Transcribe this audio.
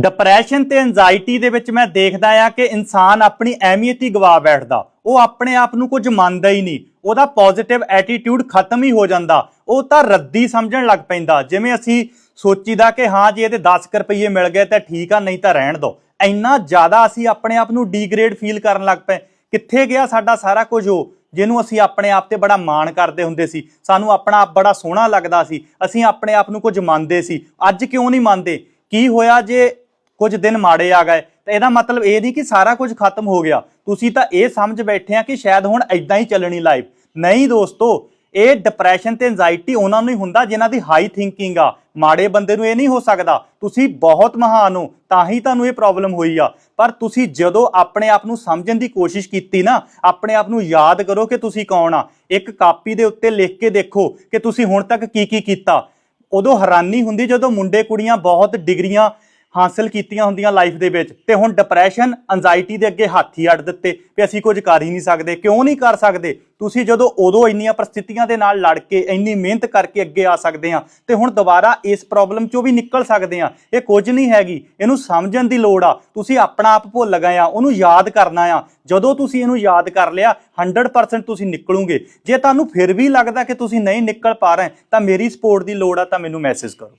Depression ਤੇ anxiety ਦੇ ਵਿੱਚ ਮੈਂ ਦੇਖਦਾ ਆ ਕਿ ਇਨਸਾਨ ਆਪਣੀ ਅਹਿਮੀਅਤ ਹੀ ਗਵਾ ਬੈਠਦਾ। ਉਹ ਆਪਣੇ ਆਪ ਨੂੰ ਕੁਝ ਮੰਨਦਾ ਹੀ ਨਹੀਂ। ਉਹਦਾ ਪੋਜ਼ਿਟਿਵ ਐਟੀਟਿਊਡ ਖਤਮ ਹੀ ਹੋ ਜਾਂਦਾ। ਉਹ ਤਾਂ ਰੱਦੀ ਸਮਝਣ ਲੱਗ ਪੈਂਦਾ। ਜਿਵੇਂ ਅਸੀਂ ਸੋਚੀਦਾ ਕਿ ਹਾਂ, ਜੇ ਇਹਦੇ 10 ਕੁ ਰੁਪਏ ਮਿਲ ਗਏ ਤਾਂ ਠੀਕ ਆ, ਨਹੀਂ ਤਾਂ ਰਹਿਣ ਦੋ। ਇੰਨਾ ਜ਼ਿਆਦਾ ਅਸੀਂ ਆਪਣੇ ਆਪ ਨੂੰ ਡੀਗ੍ਰੇਡ ਫੀਲ ਕਰਨ ਲੱਗ ਪਏ। ਕਿੱਥੇ ਗਿਆ ਸਾਡਾ ਸਾਰਾ ਕੁਝ ਉਹ? ਜਿਹਨੂੰ ਅਸੀਂ ਆਪਣੇ ਆਪ ਤੇ ਬੜਾ ਮਾਣ ਕਰਦੇ ਹੁੰਦੇ ਸੀ। ਸਾਨੂੰ ਆਪਣਾ ਆਪ ਬੜਾ ਸੋਹਣਾ ਲੱਗਦਾ ਸੀ। ਅਸੀਂ ਆਪਣੇ ਆਪ ਨੂੰ ਕੁਝ ਮੰਨਦੇ ਸੀ। ਅੱਜ ਕਿਉਂ ਨਹੀਂ ਮੰਨਦੇ? ਕੀ ਹੋਇਆ ਜੇ ਕੁਝ ਦਿਨ ਮਾੜੇ ਆ ਗਏ। ਤਾਂ ਇਹਦਾ ਮਤਲਬ ਇਹ ਨਹੀਂ ਕਿ ਸਾਰਾ ਕੁਝ ਖਤਮ ਹੋ ਗਿਆ। ਤੁਸੀਂ ਤਾਂ ਇਹ ਸਮਝ ਬੈਠੇ ਆ ਕਿ ਸ਼ਾਇਦ ਹੁਣ ਐਦਾਂ ਹੀ ਚੱਲਣੀ ਲਾਈਫ ਨਹੀਂ ਦੋਸਤੋ, ਇਹ ਡਿਪਰੈਸ਼ਨ ਤੇ ਐਂਜ਼ਾਇਟੀ ਉਹਨਾਂ ਨੂੰ ਹੀ ਹੁੰਦਾ ਜਿਨ੍ਹਾਂ ਦੀ ਹਾਈ ਥਿੰਕਿੰਗ ਆ। ਮਾੜੇ ਬੰਦੇ ਨੂੰ ਇਹ ਨਹੀਂ ਹੋ ਸਕਦਾ। ਤੁਸੀਂ ਬਹੁਤ ਮਹਾਨ ਹੋ, ਤਾਂ ਹੀ ਤੁਹਾਨੂੰ ਇਹ ਪ੍ਰੋਬਲਮ ਹੋਈ ਆ। ਪਰ ਤੁਸੀਂ ਜਦੋਂ ਆਪਣੇ ਆਪ ਨੂੰ ਸਮਝਣ ਦੀ ਕੋਸ਼ਿਸ਼ ਕੀਤੀ ਨਾ, ਆਪਣੇ ਆਪ ਨੂੰ ਯਾਦ ਕਰੋ ਕਿ ਤੁਸੀਂ ਕੌਣ ਆ। ਇੱਕ ਕਾਪੀ ਦੇ ਉੱਤੇ ਲਿਖ ਕੇ ਦੇਖੋ ਕਿ ਤੁਸੀਂ ਹੁਣ ਤੱਕ ਕੀ ਕੀ ਕੀਤਾ। ਉਦੋਂ ਹੈਰਾਨੀ ਹੁੰਦੀ ਜਦੋਂ ਮੁੰਡੇ ਕੁੜੀਆਂ ਬਹੁਤ ਡਿਗਰੀਆਂ ਹਾਸਲ ਕੀਤੀਆਂ ਹੁੰਦੀਆਂ ਲਾਈਫ ਦੇ ਵਿੱਚ ਤੇ ਹੁਣ ਡਿਪਰੈਸ਼ਨ ਐਂਜ਼ਾਇਟੀ ਦੇ ਅੱਗੇ ਹੱਥ ਹੀ ਅੱਡ ਦਿੱਤੇ ਵੀ ਅਸੀਂ ਕੁਝ ਕਰ ਹੀ ਨਹੀਂ ਸਕਦੇ। ਕਿਉਂ ਨਹੀਂ ਕਰ ਸਕਦੇ? ਤੁਸੀਂ ਜਦੋਂ ਉਦੋਂ ਇੰਨੀਆਂ ਪ੍ਰਸਥਿਤੀਆਂ ਦੇ ਨਾਲ ਲੜ ਕੇ ਇੰਨੀ ਮਿਹਨਤ ਕਰਕੇ ਅੱਗੇ ਆ ਸਕਦੇ ਆ ਤੇ ਹੁਣ ਦੁਬਾਰਾ ਇਸ ਪ੍ਰੋਬਲਮ ਚੋਂ ਵੀ ਨਿਕਲ ਸਕਦੇ ਆ ਇਹ ਕੁਝ ਨਹੀਂ ਹੈਗੀ। ਇਹਨੂੰ ਸਮਝਣ ਦੀ ਲੋੜ ਆ। ਤੁਸੀਂ ਆਪਣਾ ਆਪ ਭੁੱਲ ਗਏ ਆ। ਉਹਨੂੰ ਯਾਦ ਕਰਨਾ ਆ। ਜਦੋਂ ਤੁਸੀਂ ਇਹਨੂੰ ਯਾਦ ਕਰ ਲਿਆ 100% ਤੁਸੀਂ ਨਿਕਲੋਗੇ। ਜੇ ਤੁਹਾਨੂੰ ਫਿਰ ਵੀ ਲੱਗਦਾ ਕਿ ਤੁਸੀਂ ਨਹੀਂ ਨਿਕਲ ਪਾ ਰਹੇ, ਤਾਂ ਮੇਰੀ ਸਪੋਰਟ ਦੀ ਲੋੜ ਆ, ਤਾਂ ਮੈਨੂੰ ਮੈਸੇਜ ਕਰੋ।